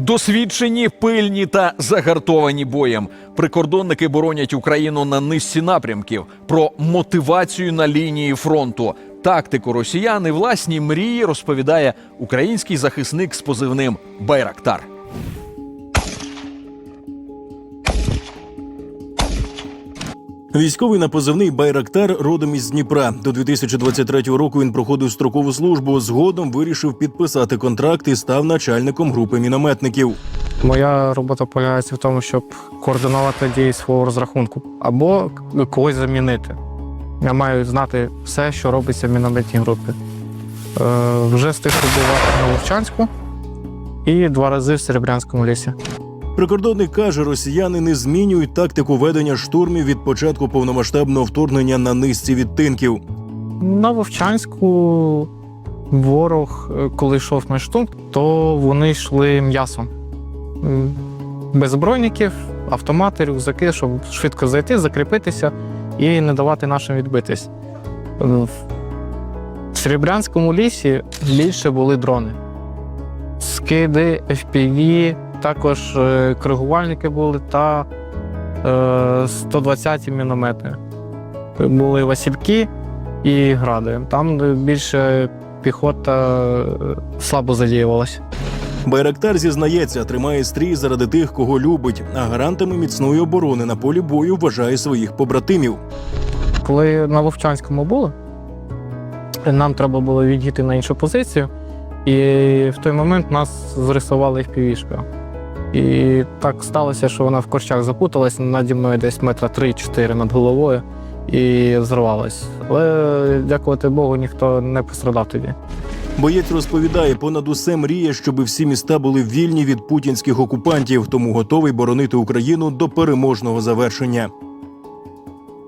Досвідчені, пильні та загартовані боєм. Прикордонники боронять Україну на низці напрямків. Про мотивацію на лінії фронту, тактику росіян і власні мрії розповідає український захисник з позивним Байрактар. Військовий на позивний Байрактар родом із Дніпра. До 2023 року він проходив строкову службу. Згодом вирішив підписати контракт і став начальником групи мінометників. Моя робота полягається в тому, щоб координувати дії свого розрахунку або когось замінити. Я маю знати все, що робиться в мінометній групі. Е, вже встиг побувати на Вовчанську і два рази в Серебрянському лісі. Прикордонник каже, росіяни не змінюють тактику ведення штурмів від початку повномасштабного вторгнення на низці відтинків. На Вовчанську ворог, е, коли йшов на штурм, то вони йшли м'ясом. Без броніків, автомати, рюкзаки, щоб швидко зайти, закріпитися і не давати нашим відбитись. В Серебрянському лісі більше були дрони. Скиди, FPV, також е, коригувальники були та е, 120 міномети. Були Васильки і гради. Там більше піхота е, слабо задіювалася. Байрактар зізнається, тримає стрій заради тих, кого любить, а гарантами міцної оборони на полі бою вважає своїх побратимів. Коли на Вовчанському були, нам треба було відійти на іншу позицію, і в той момент нас зрисували впівішка. І так сталося, що вона в корчах запуталась наді мною десь метра 3-4 над головою і зривалась. Але, дякувати Богу, ніхто не пострадав тоді. Боєць розповідає, понад усе мріє, щоб всі міста були вільні від путінських окупантів, тому готовий боронити Україну до переможного завершення.